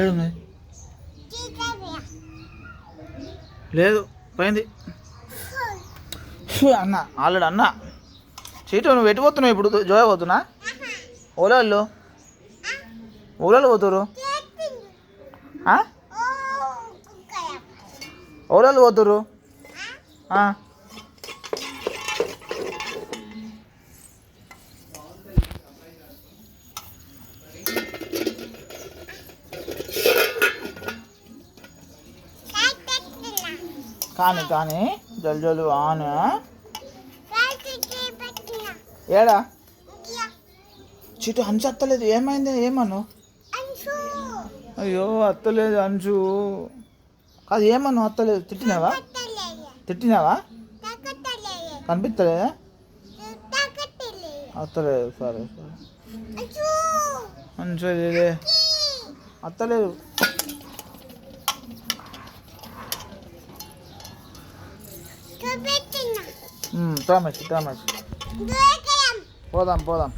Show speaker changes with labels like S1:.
S1: ఏడుంది? లేదు పోయింది. అన్న ఆల్రెడీ అన్న. చీటు నువ్వు ఎట్టిపోతున్నావు ఇప్పుడు? జోయ పోతున్నా? ఓలాళ్ళు ఓలాళ్ళు పోతురు? ఓలాళ్ళు పోతురు కానీ కానీ జల్ జల్లు ఆను. ఏడా? చీటు అంచు అత్తలేదు. ఏమైంది? ఏమను? అయ్యో అత్తలేదు అంచు కాదు ఏమను? అత్తలేదు. తిట్టినావా? తిట్టినావా? కనిపిస్తలేదా అత్తలేదు. సరే సరే. అంచు అత్తలేదు. తామేసి తామేసి పోదాం పోదాం.